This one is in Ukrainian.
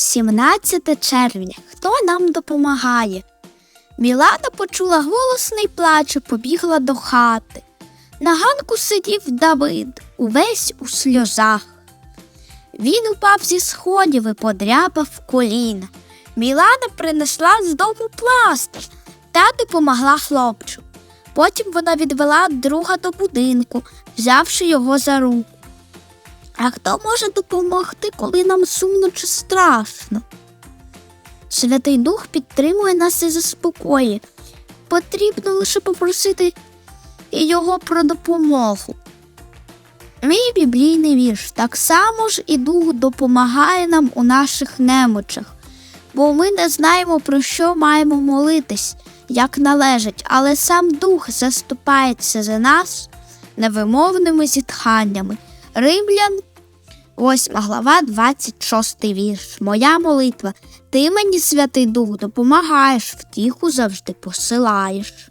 17 червня. Хто нам допомагає? Мілана почула голосний плач і побігла до хати. На ганку сидів Давид, увесь у сльозах. Він упав зі сходів і подряпав коліна. Мілана принесла з дому пластир та допомогла хлопчику. Потім вона відвела друга до будинку, взявши його за руку. А хто може допомогти, коли нам сумно чи страшно? Святий Дух підтримує нас і заспокоює. Потрібно лише попросити його про допомогу. Мій біблійний вірш так само ж і Дух допомагає нам у наших немочах, бо ми не знаємо, про що маємо молитись, як належить, але сам Дух заступається за нас невимовними зітханнями. Римлян 8 глава, 26 вірш. Моя молитва. Ти мені, Святий Дух, допомагаєш, втіху завжди посилаєш.